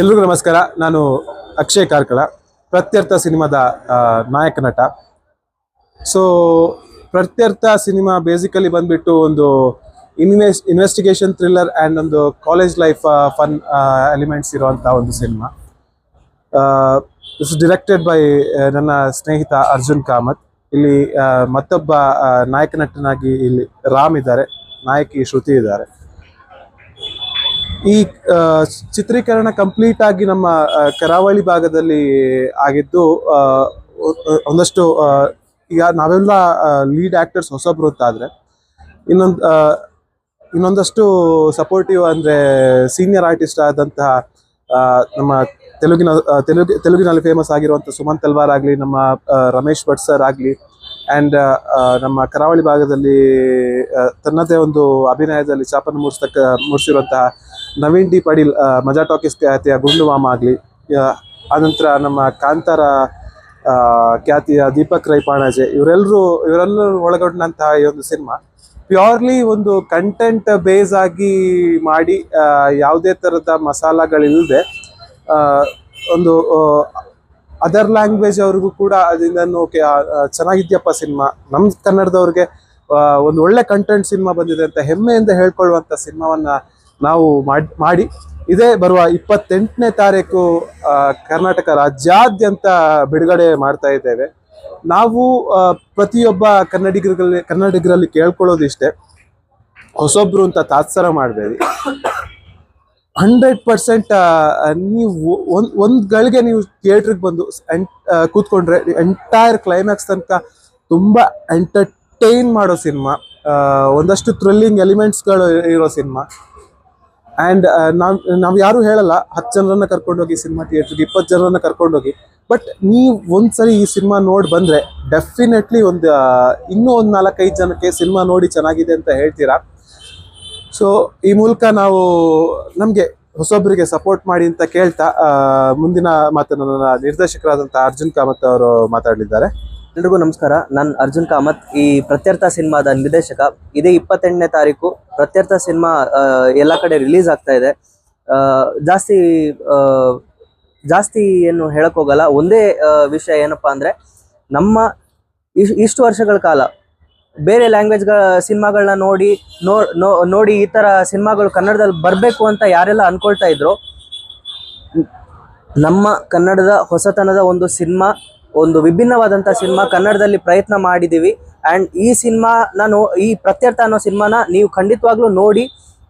ಎಲ್ರಿಗೂ ನಮಸ್ಕಾರ. ನಾನು ಅಕ್ಷಯ್ ಕಾರ್ಕಳ, ಪ್ರತ್ಯರ್ಥ ಸಿನಿಮಾದ ನಾಯಕ ನಟ. ಸೊ ಪ್ರತ್ಯರ್ಥ ಸಿನಿಮಾ ಬೇಸಿಕಲಿ ಬಂದ್ಬಿಟ್ಟು ಒಂದು ಇನ್ವೆಸ್ ಇನ್ವೆಸ್ಟಿಗೇಷನ್ ಥ್ರಿಲ್ಲರ್ ಆ್ಯಂಡ್ ಒಂದು ಕಾಲೇಜ್ ಲೈಫ್ ಫನ್ ಎಲಿಮೆಂಟ್ಸ್ ಇರುವಂಥ ಒಂದು ಸಿನಿಮಾ. ಇಟ್ಸ್ ಡಿರೆಕ್ಟೆಡ್ ಬೈ ನನ್ನ ಸ್ನೇಹಿತ ಅರ್ಜುನ್ ಕಾಮತ್. ಇಲ್ಲಿ ಮತ್ತೊಬ್ಬ ನಾಯಕ ನಟನಾಗಿ ಇಲ್ಲಿ ರಾಮ್ ಇದ್ದಾರೆ. ನಾಯಕಿ ಶ್ರುತಿ ಇದ್ದಾರೆ. ಈ ಚಿತ್ರೀಕರಣ ಕಂಪ್ಲೀಟ್ ಆಗಿ ನಮ್ಮ ಕರಾವಳಿ ಭಾಗದಲ್ಲಿ ಆಗಿದ್ದು ಒಂದಷ್ಟು ಈಗ ನಾವೆಲ್ಲ ಲೀಡ್ ಆಕ್ಟರ್ಸ್ ಹೊಸಬ್ರು ಅಂತಾದ್ರೆ ಇನ್ನೊಂದು ಇನ್ನೊಂದಷ್ಟು ಸಪೋರ್ಟಿವ್ ಅಂದ್ರೆ ಸೀನಿಯರ್ ಆರ್ಟಿಸ್ಟ್ ಆದಂತಹ ನಮ್ಮ ತೆಲುಗಿನ ತೆಲುಗು, ತೆಲುಗಿನಲ್ಲಿ ಫೇಮಸ್ ಆಗಿರುವಂಥ ಸುಮಂತ್ ತಲ್ವಾರ್ ಆಗಲಿ, ನಮ್ಮ ರಮೇಶ್ ಭಟ್ ಸರ್ ಆಗಲಿ ಆ್ಯಂಡ್ ನಮ್ಮ ಕರಾವಳಿ ಭಾಗದಲ್ಲಿ ತನ್ನದೇ ಒಂದು ಅಭಿನಯದಲ್ಲಿ ಚಾಪನ್ನು ಮೂಡಿಸ್ತಕ್ಕ ಮೂಡಿಸಿರುವಂತಹ ನವೀನ್ ಡಿ ಪಾಟೀಲ್ ಮಜಾ ಟಾಕೀಸ್ ಖ್ಯಾತಿಯ ಗುಂಡು ಮಾಮ ಆಗಲಿ ಆನಂತರ ನಮ್ಮ ಕಾಂತಾರ ಖ್ಯಾತಿಯ ದೀಪಕ್ ರೈ ಪಾಣಾಜೆ ಇವರೆಲ್ಲರೂ ಇವರೆಲ್ಲರೂ ಒಳಗೊಂಡಂತಹ ಈ ಒಂದು ಸಿನಿಮಾ, ಪ್ಯೂರ್ಲಿ ಒಂದು ಕಂಟೆಂಟ್ ಬೇಸ್ ಆಗಿ ಮಾಡಿ ಯಾವುದೇ ಥರದ ಮಸಾಲಗಳಿಲ್ಲದೆ ಒಂದು ಅದರ್ ಲ್ಯಾಂಗ್ವೇಜ್ ಅವ್ರಿಗೂ ಕೂಡ ಅದರಿಂದ ಓಕೆ ಚೆನ್ನಾಗಿದ್ಯಪ್ಪ ಸಿನಿಮಾ. ನಮ್ಮ ಕನ್ನಡದವ್ರಿಗೆ ಒಂದು ಒಳ್ಳೆ ಕಂಟೆಂಟ್ ಸಿನಿಮಾ ಬಂದಿದೆ ಅಂತ ಹೆಮ್ಮೆಯಿಂದ ಹೇಳ್ಕೊಳ್ಳುವಂಥ ಸಿನಿಮಾವನ್ನ ನಾವು ಮಾಡ್- ಇದೇ ಬರುವ ಇಪ್ಪತ್ತೆಂಟನೇ ತಾರೀಕು ಕರ್ನಾಟಕ ರಾಜ್ಯಾದ್ಯಂತ ಬಿಡುಗಡೆ ಮಾಡ್ತಾ ಇದ್ದೇವೆ. ನಾವು ಪ್ರತಿಯೊಬ್ಬ ಕನ್ನಡಿಗರಲ್ಲಿ ಕನ್ನಡಿಗರಲ್ಲಿ ಕೇಳ್ಕೊಳ್ಳೋದಿಷ್ಟೇ. ಹೊಸೊಬ್ರು ಅಂತ ತಾತ್ಸರ ಮಾಡಬೇಡಿ. ಹಂಡ್ರೆಡ್ ಪರ್ಸೆಂಟ್ ನೀವು ಒಂದ್ ಒಂದ್ ಗಳಿಗೆ ನೀವು ಥಿಯೇಟ್ರಿಗೆ ಬಂದು ಕೂತ್ಕೊಂಡ್ರೆ ಎಂಟೈರ್ ಕ್ಲೈಮ್ಯಾಕ್ಸ್ ತನಕ ತುಂಬಾ ಎಂಟರ್ಟೈನ್ ಮಾಡೋ ಸಿನಿಮಾ. ಒಂದಷ್ಟು ಥ್ರಿಲ್ಲಿಂಗ್ ಎಲಿಮೆಂಟ್ಸ್ಗಳು ಇರೋ ಸಿನಿಮಾ. ಆ್ಯಂಡ್ ನಾವ್, ನಾವು ಯಾರು ಹೇಳಲ್ಲ, ಹತ್ತು ಜನರನ್ನ ಕರ್ಕೊಂಡೋಗಿ ಸಿನಿಮಾ ಥಿಯೇಟ್ರಿಗೆ ಇಪ್ಪತ್ತು ಜನರನ್ನ ಕರ್ಕೊಂಡೋಗಿ ಬಟ್ ನೀವು ಒಂದ್ಸರಿ ಈ ಸಿನಿಮಾ ನೋಡಿ ಬಂದ್ರೆ ಡೆಫಿನೆಟ್ಲಿ ಒಂದು ಇನ್ನೂ ಒಂದು ನಾಲ್ಕೈದು ಜನಕ್ಕೆ ಸಿನಿಮಾ ನೋಡಿ ಚೆನ್ನಾಗಿದೆ ಅಂತ ಹೇಳ್ತೀರಾ? ಸೊ ಈ ಮೂಲಕ ನಾವು, ನಮಗೆ ಹೊಸೊಬ್ಬರಿಗೆ ಸಪೋರ್ಟ್ ಮಾಡಿ ಅಂತ ಕೇಳ್ತಾ ಮುಂದಿನ ಮಾತನ್ನು ನನ್ನ ನಿರ್ದೇಶಕರಾದಂಥ ಅರ್ಜುನ್ ಕಾಮತ್ ಅವರು ಮಾತಾಡಲಿದ್ದಾರೆ. ಎಲ್ರಿಗೂ ನಮಸ್ಕಾರ. ನಾನು ಅರ್ಜುನ್ ಕಾಮತ್. ಈ ಪ್ರತ್ಯರ್ಥ ಸಿನಿಮಾದ ನಿರ್ದೇಶಕ, ಇದೇ ಇಪ್ಪತ್ತೆಂಟನೇ ತಾರೀಕು ಪ್ರತ್ಯರ್ಥ ಸಿನಿಮಾ ಎಲ್ಲ ಕಡೆ ರಿಲೀಸ್ ಆಗ್ತಾ ಇದೆ. ಜಾಸ್ತಿ ಜಾಸ್ತಿ ಏನು ಹೇಳಕ್ ಹೋಗಲ್ಲ. ಒಂದೇ ವಿಷಯ ಏನಪ್ಪಾ ಅಂದ್ರೆ, ನಮ್ಮ ಇಷ್ಟು ವರ್ಷಗಳ ಕಾಲ ಬೇರೆ ಲ್ಯಾಂಗ್ವೇಜ್ಗಳ ಸಿನಿಮಾಗಳನ್ನ ನೋಡಿ ನೋಡಿ ಈ ತರ ಸಿನಿಮಾಗಳು ಕನ್ನಡದಲ್ಲಿ ಬರಬೇಕು ಅಂತ ಯಾರೆಲ್ಲ ಅನ್ಕೊಳ್ತಾ ಇದ್ರು, ನಮ್ಮ ಕನ್ನಡದ ಹೊಸತನದ ಒಂದು ಸಿನಿಮಾ ಒಂದು ವಿಭಿನ್ನವಾದಂತಹ ಸಿನಿಮಾ ಕನ್ನಡದಲ್ಲಿ ಪ್ರಯತ್ನ ಮಾಡಿದೀವಿ ಅಂಡ್ ಈ ಸಿನಿಮಾ ನಾನು ಈ ಪ್ರತ್ಯರ್ಥ ಅನ್ನೋ ಸಿನಿಮಾನ ನೀವು ಖಂಡಿತವಾಗ್ಲೂ ನೋಡಿ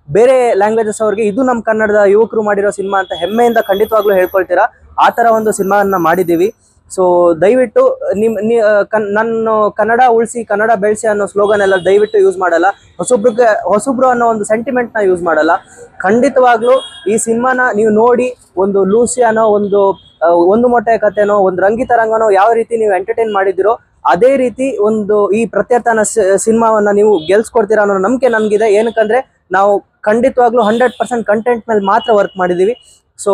ಬೇರೆ ಲ್ಯಾಂಗ್ವೇಜಸ್ ಅವ್ರಿಗೆ ಇದು ನಮ್ಮ ಕನ್ನಡದ ಯುವಕರು ಮಾಡಿರೋ ಸಿನಿಮಾ ಅಂತ ಹೆಮ್ಮೆಯಿಂದ ಖಂಡಿತವಾಗ್ಲೂ ಹೇಳ್ಕೊಳ್ತೀರಾ? ಆ ಥರ ಒಂದು ಸಿನಿಮಾನ ಮಾಡಿದ್ದೀವಿ. ಸೊ ದಯವಿಟ್ಟು ನಿಮ್ ನೀ ಆ, ಕನ್ ನಾನು ಕನ್ನಡ ಉಳಿಸಿ ಕನ್ನಡ ಬೆಳೆಸಿ ಅನ್ನೋ ಸ್ಲೋಗನ್ ಎಲ್ಲ ದಯವಿಟ್ಟು ಯೂಸ್ ಮಾಡಲ್ಲ. ಹೊಸೊಬ್ರಿಗೆ ಹೊಸೊಬ್ರು ಅನ್ನೋ ಒಂದು ಸೆಂಟಿಮೆಂಟ್ನ ಯೂಸ್ ಮಾಡಲ್ಲ. ಖಂಡಿತವಾಗ್ಲೂ ಈ ಸಿನಿಮಾನ ನೀವು ನೋಡಿ ಒಂದು ಲೂಸಿ ಅನ್ನೋ ಒಂದು ಒಂದು ಮೊಟ್ಟೆ ಕಥೆನೋ, ಒಂದು ರಂಗಿತ ರಂಗನೋ ಯಾವ ರೀತಿ ನೀವು ಎಂಟರ್ಟೈನ್ ಮಾಡಿದಿರೋ ಅದೇ ರೀತಿ ಒಂದು ಈ ಪ್ರತ್ಯರ್ಥನ ಸಿನಿಮಾವನ್ನ ನೀವು ಗೆಲ್ಸ್ಕೊಡ್ತೀರಾ ಅನ್ನೋ ನಂಬಿಕೆ ನಮಗಿದೆ. ಏನಕ್ಕಂದ್ರೆ, ನಾವು ಖಂಡಿತವಾಗ್ಲೂ ಹಂಡ್ರೆಡ್ ಪರ್ಸೆಂಟ್ ಕಂಟೆಂಟ್ ಮೇಲೆ ಮಾತ್ರ ವರ್ಕ್ ಮಾಡಿದೀವಿ ಸೊ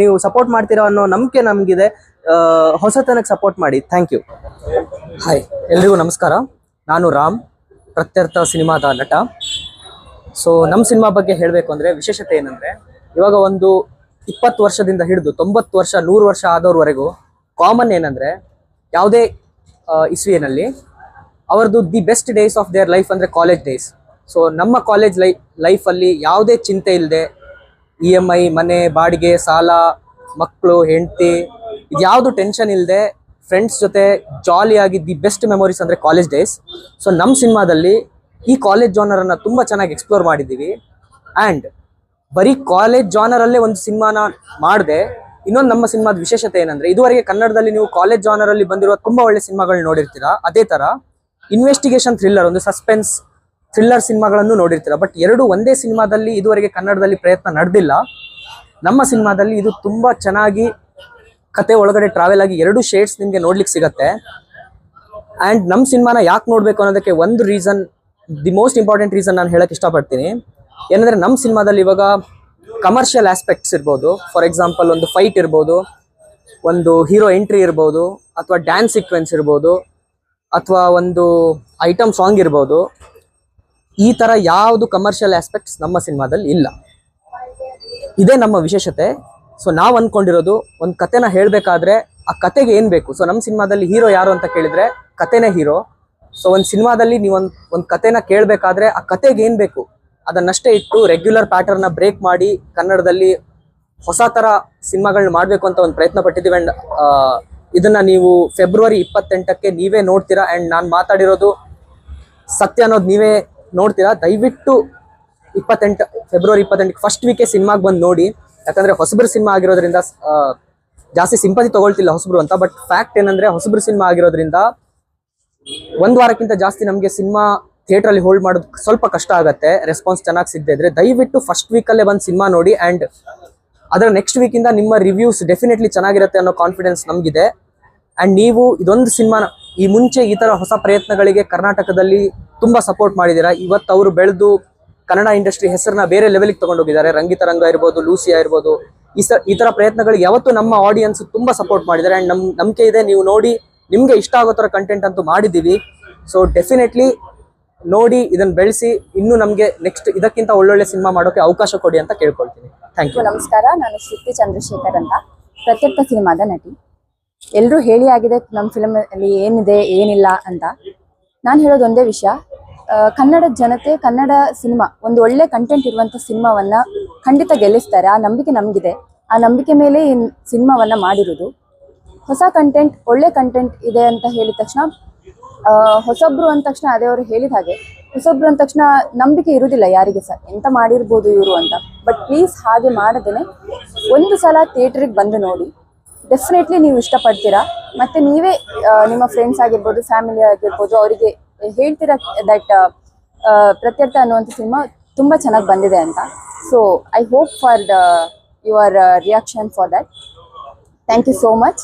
ನೀವು ಸಪೋರ್ಟ್ ಮಾಡ್ತೀರಾ ಅನ್ನೋ ನಂಬಿಕೆ ನಮಗಿದೆ. ಹೊಸತನಕ್ಕೆ ಸಪೋರ್ಟ್ ಮಾಡಿ. ಥ್ಯಾಂಕ್ ಯು ಹಾಯ್ ಎಲ್ರಿಗೂ ನಮಸ್ಕಾರ. ನಾನು ರಾಮ್, ಪ್ರತ್ಯರ್ಥ ಸಿನಿಮಾದ ನಟ. ಸೊ ನಮ್ಮ ಸಿನಿಮಾ ಬಗ್ಗೆ ಹೇಳಬೇಕು ಅಂದರೆ ವಿಶೇಷತೆ ಏನಂದರೆ, ಇವಾಗ ಒಂದು ಇಪ್ಪತ್ತು ವರ್ಷದಿಂದ ಹಿಡಿದು ತೊಂಬತ್ತು ವರ್ಷ, ನೂರು ವರ್ಷ ಆದವ್ರವರೆಗೂ ಕಾಮನ್ ಏನಂದರೆ ಯಾವುದೇ ಇಸ್ವಿಯಲ್ಲಿ ಅವ್ರದ್ದು the best days of their life ಅಂದರೆ ಕಾಲೇಜ್ ಡೇಸ್ ಸೊ ನಮ್ಮ ಕಾಲೇಜ್ ಲೈ ಲೈಫಲ್ಲಿ ಯಾವುದೇ ಚಿಂತೆ ಇಲ್ಲದೆ ಇ ಎಂ ಐ ಮನೆ, ಬಾಡಿಗೆ, ಸಾಲ ಮಕ್ಕಳು ಹೆಂಡತಿ, ಇದ್ಯಾವುದು ಟೆನ್ಷನ್ ಇಲ್ಲದೆ ಫ್ರೆಂಡ್ಸ್ ಜೊತೆ ಜಾಲಿಯಾಗಿ ದಿ ಬೆಸ್ಟ್ ಮೆಮೊರೀಸ್ ಅಂದರೆ ಕಾಲೇಜ್ ಡೇಸ್ ಸೊ ನಮ್ಮ ಸಿನಿಮಾದಲ್ಲಿ ಈ ಕಾಲೇಜ್ ಜೋನರನ್ನು ತುಂಬ ಚೆನ್ನಾಗಿ ಎಕ್ಸ್ಪ್ಲೋರ್ ಮಾಡಿದ್ದೀವಿ. ಆ್ಯಂಡ್ ಬರೀ ಕಾಲೇಜ್ ಜಾನರಲ್ಲೇ ಒಂದು ಸಿನಿಮಾನ ಮಾಡಿದೆ. ಇನ್ನೊಂದು ನಮ್ಮ ಸಿನಿಮಾದ ವಿಶೇಷತೆ ಏನಂದ್ರೆ, ಇದುವರೆಗೆ ಕನ್ನಡದಲ್ಲಿ ನೀವು ಕಾಲೇಜ್ ಜಾನರಲ್ಲಿ ಬಂದಿರುವ ತುಂಬಾ ಒಳ್ಳೆ ಸಿನಿಮಾಗಳು ನೋಡಿರ್ತೀರಾ. ಅದೇ ತರ ಇನ್ವೆಸ್ಟಿಗೇಷನ್ ಥ್ರಿಲ್ಲರ್ ಒಂದು ಸಸ್ಪೆನ್ಸ್ ಥ್ರಿಲ್ಲರ್ ಸಿನಿಮಾಗಳನ್ನು ನೋಡಿರ್ತೀರಾ. ಬಟ್ ಎರಡು ಒಂದೇ ಸಿನಿಮಾದಲ್ಲಿ ಇದುವರೆಗೆ ಕನ್ನಡದಲ್ಲಿ ಪ್ರಯತ್ನ ನಡೆದಿಲ್ಲ. ನಮ್ಮ ಸಿನಿಮಾದಲ್ಲಿ ಇದು ತುಂಬಾ ಚೆನ್ನಾಗಿ ಕತೆ ಒಳಗಡೆ ಟ್ರಾವೆಲ್ ಆಗಿ ಎರಡು ಶೇಡ್ಸ್ ನಿಮಗೆ ನೋಡ್ಲಿಕ್ಕೆ ಸಿಗತ್ತೆ. ಆ್ಯಂಡ್ ನಮ್ಮ ಸಿನಿಮಾನ ಯಾಕೆ ನೋಡಬೇಕು ಅನ್ನೋದಕ್ಕೆ ಒಂದು reason the most important reason ನಾನು ಹೇಳಕ್ಕೆ ಇಷ್ಟಪಡ್ತೀನಿ. ಏನಂದರೆ ನಮ್ಮ ಸಿನಿಮಾದಲ್ಲಿ ಇವಾಗ ಕಮರ್ಷಿಯಲ್ ಆಸ್ಪೆಕ್ಟ್ಸ್ ಇರ್ಬೋದು. ಫಾರ್ ಎಕ್ಸಾಂಪಲ್ ಒಂದು ಫೈಟ್ ಇರ್ಬೋದು, ಒಂದು ಹೀರೋ ಎಂಟ್ರಿ ಇರ್ಬೋದು, ಅಥವಾ ಡ್ಯಾನ್ಸ್ ಸೀಕ್ವೆನ್ಸ್ ಇರ್ಬೋದು, ಅಥವಾ ಒಂದು ಐಟಮ್ ಸಾಂಗ್ ಇರ್ಬೋದು. ಈ ಥರ ಯಾವುದು ಕಮರ್ಷಿಯಲ್ ಆಸ್ಪೆಕ್ಟ್ಸ್ ನಮ್ಮ ಸಿನಿಮಾದಲ್ಲಿ ಇಲ್ಲ. ಇದೇ ನಮ್ಮ ವಿಶೇಷತೆ. ಸೊ ನಾವು ಅಂದ್ಕೊಂಡಿರೋದು ಒಂದು ಕತೆನ ಹೇಳಬೇಕಾದ್ರೆ ಆ ಕತೆಗೆ ಏನು ಬೇಕು? ಸೊ ನಮ್ಮ ಸಿನಿಮಾದಲ್ಲಿ ಹೀರೋ ಯಾರು ಅಂತ ಕೇಳಿದ್ರೆ ಕತೆನೇ ಹೀರೋ ಸೊ ಒಂದು ಸಿನಿಮಾದಲ್ಲಿ ನೀವೊಂದು, ಒಂದು ಕತೆನ ಕೇಳಬೇಕಾದ್ರೆ ಆ ಕತೆಗೆ ಏನು ಬೇಕು? ಅದನ್ನಷ್ಟೇ ಇಟ್ಟು ರೆಗ್ಯುಲರ್ ಪ್ಯಾಟರ್ನ ಬ್ರೇಕ್ ಮಾಡಿ ಕನ್ನಡದಲ್ಲಿ ಹೊಸ ಥರ ಸಿನಿಮಾಗಳನ್ನ ಮಾಡಬೇಕು ಅಂತ ಒಂದು ಪ್ರಯತ್ನ ಪಟ್ಟಿದ್ದೀವಿ ಆ್ಯಂಡ್ ಇದನ್ನ ನೀವು ಫೆಬ್ರವರಿ ಇಪ್ಪತ್ತೆಂಟಕ್ಕೆ ನೀವೇ ನೋಡ್ತೀರಾ ಆ್ಯಂಡ್ ನಾನು ಮಾತಾಡಿರೋದು ಸತ್ಯ ಅನ್ನೋದು ನೀವೇ ನೋಡ್ತೀರಾ? ದಯವಿಟ್ಟು ಇಪ್ಪತ್ತೆಂಟು ಫೆಬ್ರವರಿ ಇಪ್ಪತ್ತೆಂಟಕ್ಕೆ ಫಸ್ಟ್ ವೀಕೆ ಸಿನಿಮಾಗೆ ಬಂದು ನೋಡಿ. ಯಾಕಂದ್ರೆ ಹೊಸಬ್ರು ಸಿನಿಮಾ ಆಗಿರೋದ್ರಿಂದ ಜಾಸ್ತಿ ಸಿಂಪತಿ ತಗೊಳ್ತಿಲ್ಲ ಹೊಸಬ್ರು ಅಂತ ಬಟ್ ಫ್ಯಾಕ್ಟ್ ಏನಂದ್ರೆ ಹೊಸಬ್ರು ಸಿನಿಮಾ ಆಗಿರೋದ್ರಿಂದ ಒಂದ್ ವಾರಕ್ಕಿಂತ ಜಾಸ್ತಿ ನಮಗೆ ಸಿನಿಮಾ ಥಿಯೇಟರ್ ಅಲ್ಲಿ ಹೋಲ್ಡ್ ಮಾಡೋದು ಸ್ವಲ್ಪ ಕಷ್ಟ ಆಗುತ್ತೆ ರೆಸ್ಪಾನ್ಸ್ ಚೆನ್ನಾಗಿ ಸಿಗದೆ ಇದ್ರೆ. ದಯವಿಟ್ಟು ಫಸ್ಟ್ ವೀಕಲ್ಲೇ ಬಂದು ಸಿನಿಮಾ ನೋಡಿ ಅಂಡ್ ಅದರ ನೆಕ್ಸ್ಟ್ ವೀಕಿಂದ ನಿಮ್ಮ ರಿವ್ಯೂಸ್ ಡೆಫಿನೆಟ್ಲಿ ಚೆನ್ನಾಗಿರುತ್ತೆ ಅನ್ನೋ ಕಾನ್ಫಿಡೆನ್ಸ್ ನಮಗಿದೆ. ಅಂಡ್ ನೀವು ಇದೊಂದು ಸಿನಿಮಾನ ಈ ಮುಂಚೆ ಈ ತರ ಹೊಸ ಪ್ರಯತ್ನಗಳಿಗೆ ಕರ್ನಾಟಕದಲ್ಲಿ ತುಂಬಾ ಸಪೋರ್ಟ್ ಮಾಡಿದ್ದೀರಾ? ಇವತ್ತು ಅವರು ಬೆಳೆದು ಕನ್ನಡ ಇಂಡಸ್ಟ್ರಿ ಹೆಸರನ್ನ ಬೇರೆ ಲೆವೆಲ್ಗೆ ತಗೊಂಡೋಗಿದ್ದಾರೆ. ರಂಗಿತ ರಂಗ ಇರ್ಬೋದು ಲೂಸಿ ಇರ್ಬೋದು. ಈ ಸ, ಈ ತರ ಪ್ರಯತ್ನಗಳಿಗೆ ಯಾವತ್ತೂ ನಮ್ಮ ಆಡಿಯನ್ಸ್ ತುಂಬ ಸಪೋರ್ಟ್ ಮಾಡಿದ್ದಾರೆ. ಅಂಡ್ ನಮ್ಮ ನಂಬಿಕೆ ಇದೆ, ನೀವು ನೋಡಿ ನಿಮ್ಗೆ ಇಷ್ಟ ಆಗೋ ತರ ಕಂಟೆಂಟ್ ಅಂತೂ ಮಾಡಿದ್ದೀವಿ. ಸೊ ಡೆಫಿನೆಟ್ಲಿ ನೋಡಿ ಇದನ್ನ ಬೆಳೆಸಿ ಇನ್ನು ನಮಗೆ ನೆಕ್ಸ್ಟ್ ಇದಕ್ಕಿಂತ ಒಳ್ಳೊಳ್ಳೆ ಸಿನಿಮಾ ಮಾಡೋಕೆ ಅವಕಾಶ ಕೊಡಿ ಅಂತ ಕೇಳ್ಕೊಳ್ತೀನಿ. ಥ್ಯಾಂಕ್ ಯು ನಮಸ್ಕಾರ. ನಾನು ಶ್ರುತಿ ಚಂದ್ರಶೇಖರ್ ಅಂತ. ಪ್ರತ್ಯರ್ಥ ಸಿನಿಮಾದ ನಟಿ. ಎಲ್ಲರೂ ಹೇಳಿ ಆಗಿದೆ ನಮ್ಮ ಫಿಲಮ್ ಅಲ್ಲಿ ಏನಿದೆ, ಏನಿಲ್ಲ ಅಂತ. ನಾನು ಹೇಳೋದು ಒಂದೇ ವಿಷಯ. ಕನ್ನಡ ಜನತೆ, ಕನ್ನಡ ಸಿನಿಮಾ ಒಂದು ಒಳ್ಳೆ ಕಂಟೆಂಟ್ ಇರುವಂಥ ಸಿನಿಮಾವನ್ನ ಖಂಡಿತ ಗೆಲ್ಲಿಸ್ತಾರೆ. ಆ ನಂಬಿಕೆ ನಮಗಿದೆ. ಆ ನಂಬಿಕೆ ಮೇಲೆ ಈ ಸಿನಿಮಾವನ್ನ ಮಾಡಿರೋದು. ಹೊಸ ಕಂಟೆಂಟ್ ಒಳ್ಳೆ ಕಂಟೆಂಟ್ ಇದೆ ಅಂತ ಹೇಳಿದ ತಕ್ಷಣ ಹೊಸಬ್ರು ಅಂದ ತಕ್ಷಣ ಅದೇ ಅವರು ಹೇಳಿದ ಹಾಗೆ. ಹೊಸಬ್ರು ಅಂದ ತಕ್ಷಣ ನಂಬಿಕೆ ಇರುವುದಿಲ್ಲ ಯಾರಿಗೆ ಸಹ ಎಂತ ಮಾಡಿರ್ಬೋದು ಇವರು ಅಂತ. ಬಟ್ ಪ್ಲೀಸ್ ಹಾಗೆ ಮಾಡದೇನೆ. ಒಂದು ಸಲ ಥಿಯೇಟ್ರಿಗೆ ಬಂದು ನೋಡಿ. ಡೆಫಿನೆಟ್ಲಿ ನೀವು ಇಷ್ಟಪಡ್ತೀರಾ. ಮತ್ತೆ ನೀವೇ ನಿಮ್ಮ ಫ್ರೆಂಡ್ಸ್ ಆಗಿರ್ಬೋದು ಫ್ಯಾಮಿಲಿ ಆಗಿರ್ಬೋದು, ಅವರಿಗೆ ಹೇಳ್ತೀರಾ ದಟ್ ಪ್ರತ್ಯರ್ಥ ಅನ್ನುವಂಥ ಸಿನಿಮಾ ತುಂಬ ಚೆನ್ನಾಗಿ ಬಂದಿದೆ ಅಂತ. So I hope for the your reaction for that thank you so much